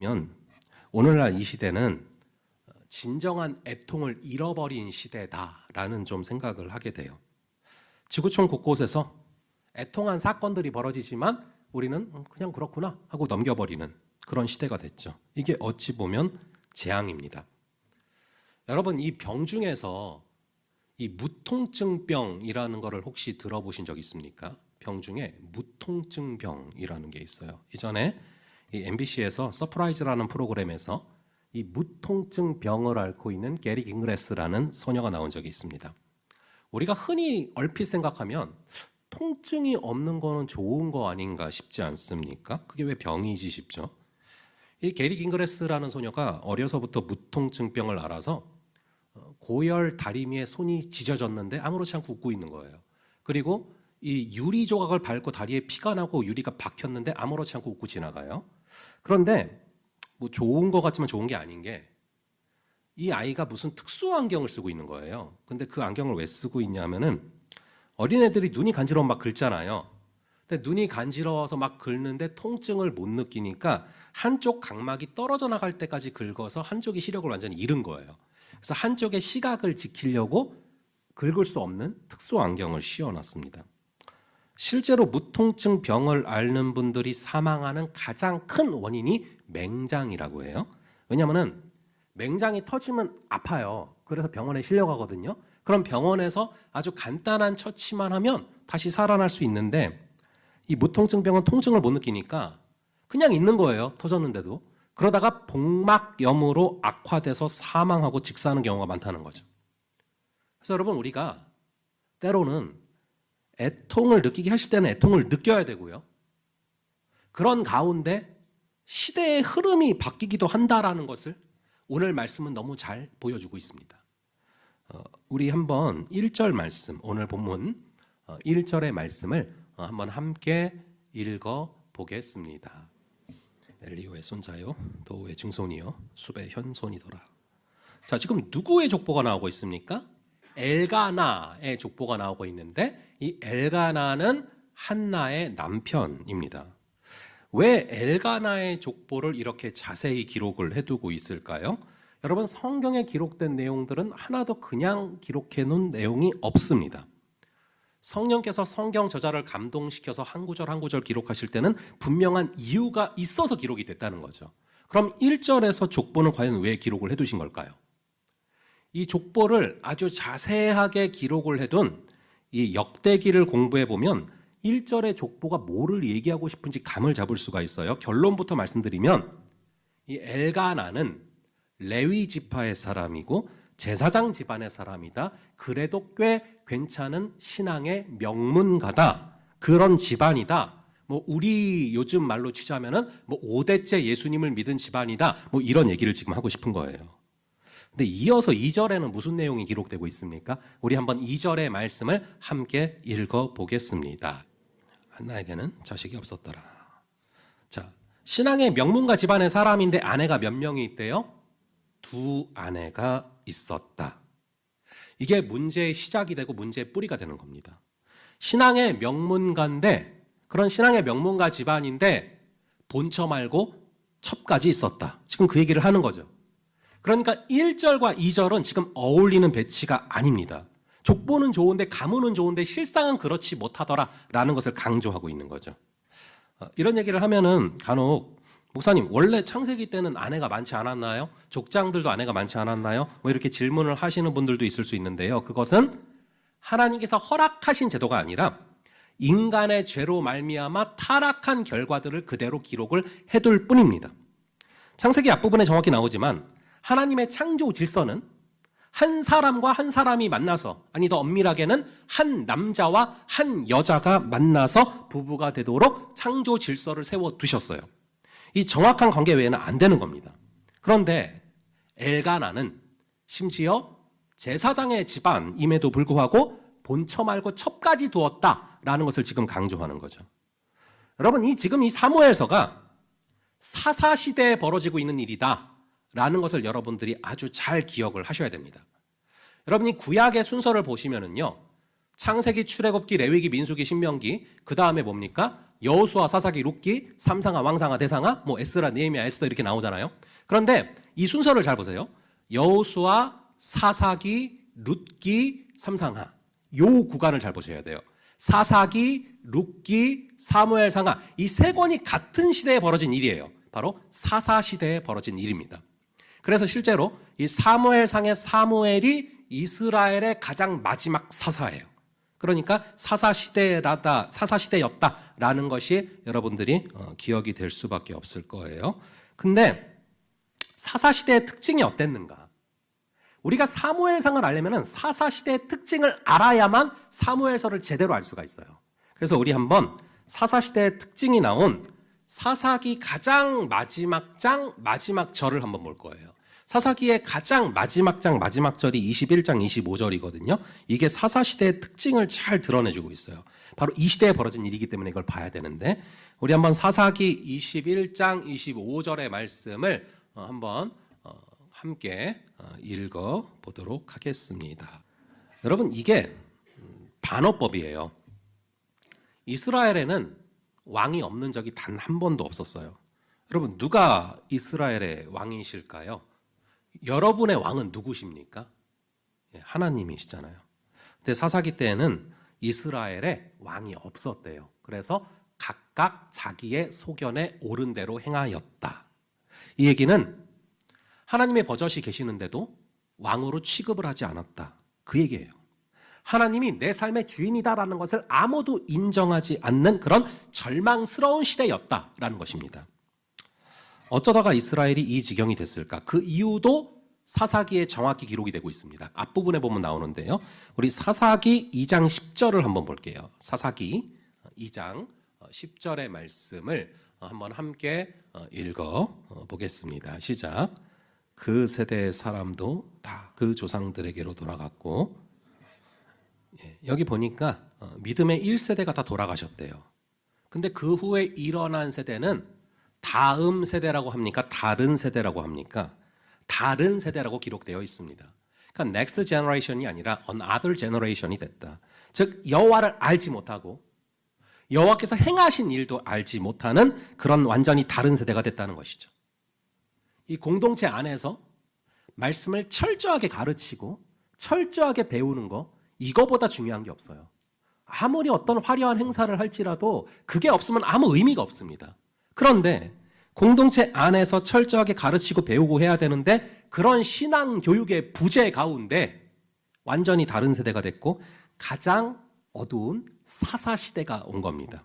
면 오늘날 이 시대는 진정한 애통을 잃어버린 시대다라는 좀 생각을 하게 돼요. 지구촌 곳곳에서 애통한 사건들이 벌어지지만 우리는 음, 그냥 그렇구나 하고 넘겨버리는 그런 시대가 됐죠. 이게 어찌 보면 재앙입니다. 여러분 이 병 중에서 이 무통증병이라는 것을 혹시 들어보신 적 있습니까? 병 중에 무통증병이라는 게 있어요. 이전에 이 MBC에서 서프라이즈라는 프로그램에서 이 무통증 병을 앓고 있는 게리 깅그레스라는 소녀가 나온 적이 있습니다. 우리가 흔히 얼핏 생각하면 통증이 없는 거는 좋은 거 아닌가 싶지 않습니까? 그게 왜 병이지 싶죠. 이 게리 깅그레스라는 소녀가 어려서부터 무통증병을 알아서 어, 고열 다리미에 손이 지져졌는데 아무렇지 않고 웃고 있는 거예요. 그리고 이 유리 조각을 밟고 다리에 피가 나고 유리가 박혔는데 아무렇지 않고 웃고 지나가요. 그런데 뭐 좋은 것 같지만 좋은 게 아닌 게 이 아이가 무슨 특수 안경을 쓰고 있는 거예요. 근데 그 안경을 왜 쓰고 있냐면은 어린애들이 눈이 간지러우면 막 긁잖아요. 근데 눈이 간지러워서 막 긁는데 통증을 못 느끼니까 한쪽 각막이 떨어져 나갈 때까지 긁어서 한쪽이 시력을 완전히 잃은 거예요. 그래서 한쪽의 시각을 지키려고 긁을 수 없는 특수 안경을 씌워놨습니다. 실제로 무통증 병을 앓는 분들이 사망하는 가장 큰 원인이 맹장이라고 해요. 왜냐하면은 맹장이 터지면 아파요. 그래서 병원에 실려가거든요. 그럼 병원에서 아주 간단한 처치만 하면 다시 살아날 수 있는데 이 무통증 병은 통증을 못 느끼니까 그냥 있는 거예요. 터졌는데도. 그러다가 복막염으로 악화돼서 사망하고 직사하는 경우가 많다는 거죠. 그래서 여러분 우리가 때로는 애통을 느끼게 하실 때는 애통을 느껴야 되고요. 그런 가운데 시대의 흐름이 바뀌기도 한다라는 것을 오늘 말씀은 너무 잘 보여주고 있습니다. 어, 우리 한번 1절 말씀, 오늘 본문 어, 1절의 말씀을 어, 한번 함께 읽어 보겠습니다. 엘리오의 손자요, 도우의 증손이요, 숲의 현손이더라. 자, 지금 누구의 족보가 나오고 있습니까? 엘가나의 족보가 나오고 있는데 이 엘가나는 한나의 남편입니다. 왜 엘가나의 족보를 이렇게 자세히 기록을 해두고 있을까요? 여러분 성경에 기록된 내용들은 하나도 그냥 기록해 놓은 내용이 없습니다. 성령께서 성경 저자를 감동시켜서 한 구절 한 구절 기록하실 때는 분명한 이유가 있어서 기록이 됐다는 거죠. 그럼 1절에서 족보는 과연 왜 기록을 해 두신 걸까요? 이 족보를 아주 자세하게 기록을 해둔 이 역대기를 공부해 보면 1절의 족보가 뭐를 얘기하고 싶은지 감을 잡을 수가 있어요. 결론부터 말씀드리면 이 엘가나는 레위 지파의 사람이고 제사장 집안의 사람이다. 그래도 꽤 괜찮은 신앙의 명문가다. 그런 집안이다. 뭐 우리 요즘 말로 치자면은 뭐 5대째 예수님을 믿은 집안이다. 뭐 이런 얘기를 지금 하고 싶은 거예요. 근데 이어서 2절에는 무슨 내용이 기록되고 있습니까? 우리 한번 2절의 말씀을 함께 읽어 보겠습니다. 한나에게는 자식이 없었더라. 자, 신앙의 명문가 집안의 사람인데 아내가 몇 명이 있대요? 두 아내가 있었다. 이게 문제의 시작이 되고 문제의 뿌리가 되는 겁니다. 신앙의 명문가인데 그런 신앙의 명문가 집안인데 본처 말고 첩까지 있었다. 지금 그 얘기를 하는 거죠. 그러니까 1절과 2절은 지금 어울리는 배치가 아닙니다. 족보는 좋은데 가문은 좋은데 실상은 그렇지 못하더라라는 것을 강조하고 있는 거죠. 어, 이런 얘기를 하면은 간혹 목사님 원래 창세기 때는 아내가 많지 않았나요? 족장들도 아내가 많지 않았나요? 뭐 이렇게 질문을 하시는 분들도 있을 수 있는데요. 그것은 하나님께서 허락하신 제도가 아니라 인간의 죄로 말미암아 타락한 결과들을 그대로 기록을 해둘 뿐입니다. 창세기 앞부분에 정확히 나오지만 하나님의 창조 질서는 한 사람과 한 사람이 만나서 아니 더 엄밀하게는 한 남자와 한 여자가 만나서 부부가 되도록 창조 질서를 세워 두셨어요. 이 정확한 관계 외에는 안 되는 겁니다. 그런데 엘가나는 심지어 제사장의 집안임에도 불구하고 본처 말고 첩까지 두었다라는 것을 지금 강조하는 거죠. 여러분 이 지금 이 사무엘서가 사사 시대에 벌어지고 있는 일이다 라는 것을 여러분들이 아주 잘 기억을 하셔야 됩니다. 여러분이 구약의 순서를 보시면은요. 창세기, 출애굽기, 레위기, 민수기, 신명기 그 다음에 뭡니까? 여호수아, 사사기, 룻기, 삼상아, 왕상아, 대상아, 뭐 에스라, 느헤미야, 에스더 이렇게 나오잖아요. 그런데 이 순서를 잘 보세요. 여호수아, 사사기, 룻기, 삼상하. 요 구간을 잘 보셔야 돼요. 사사기, 룻기, 사무엘 상하 이 세 권이 같은 시대에 벌어진 일이에요. 바로 사사 시대에 벌어진 일입니다. 그래서 실제로 이 사무엘 상의 사무엘이 이스라엘의 가장 마지막 사사예요. 그러니까 사사 시대라다 사사 시대였다라는 것이 여러분들이 어, 기억이 될 수밖에 없을 거예요. 근데 사사 시대의 특징이 어땠는가? 우리가 사무엘상을 알려면 사사 시대의 특징을 알아야만 사무엘서를 제대로 알 수가 있어요. 그래서 우리 한번 사사 시대의 특징이 나온 사사기 가장 마지막 장 마지막 절을 한번 볼 거예요. 사사기의 가장 마지막 장 마지막 절이 21장 25절이거든요. 이게 사사 시대의 특징을 잘 드러내주고 있어요. 바로 이 시대에 벌어진 일이기 때문에 이걸 봐야 되는데 우리 한번 사사기 21장 25절의 말씀을 어, 한번 어, 함께 어, 읽어 보도록 하겠습니다. 여러분 이게 음, 반어법이에요. 이스라엘에는 왕이 없는 적이 단 한 번도 없었어요. 여러분 누가 이스라엘의 왕이실까요? 여러분의 왕은 누구십니까? 예, 하나님이시잖아요. 근데 사사기 때에는 이스라엘에 왕이 없었대요. 그래서 각각 자기의 소견에 옳은 대로 행하였다. 이 얘기는 하나님의 버젓이 계시는데도 왕으로 취급을 하지 않았다. 그 얘기예요. 하나님이 내 삶의 주인이다라는 것을 아무도 인정하지 않는 그런 절망스러운 시대였다라는 것입니다. 어쩌다가 이스라엘이 이 지경이 됐을까? 그 이유도 사사기에 정확히 기록이 되고 있습니다. 앞부분에 보면 나오는데요. 우리 사사기 2장 10절을 한번 볼게요. 사사기 2장 10절의 말씀을 한번 함께 읽어 보겠습니다. 시작. 그 세대의 사람도 다 그 조상들에게로 돌아갔고 예, 여기 보니까 어, 믿음의 1세대가 다 돌아가셨대요. 근데 그 후에 일어난 세대는 다음 세대라고 합니까? 다른 세대라고 합니까? 다른 세대라고 기록되어 있습니다. 그러니까 next generation이 아니라 another generation이 됐다. 즉 여호와를 알지 못하고 여호와께서 행하신 일도 알지 못하는 그런 완전히 다른 세대가 됐다는 것이죠. 이 공동체 안에서 말씀을 철저하게 가르치고 철저하게 배우는 거 이거보다 중요한 게 없어요. 아무리 어떤 화려한 행사를 할지라도 그게 없으면 아무 의미가 없습니다. 그런데 공동체 안에서 철저하게 가르치고 배우고 해야 되는데 그런 신앙 교육의 부재 가운데 완전히 다른 세대가 됐고 가장 어두운 사사 시대가 온 겁니다.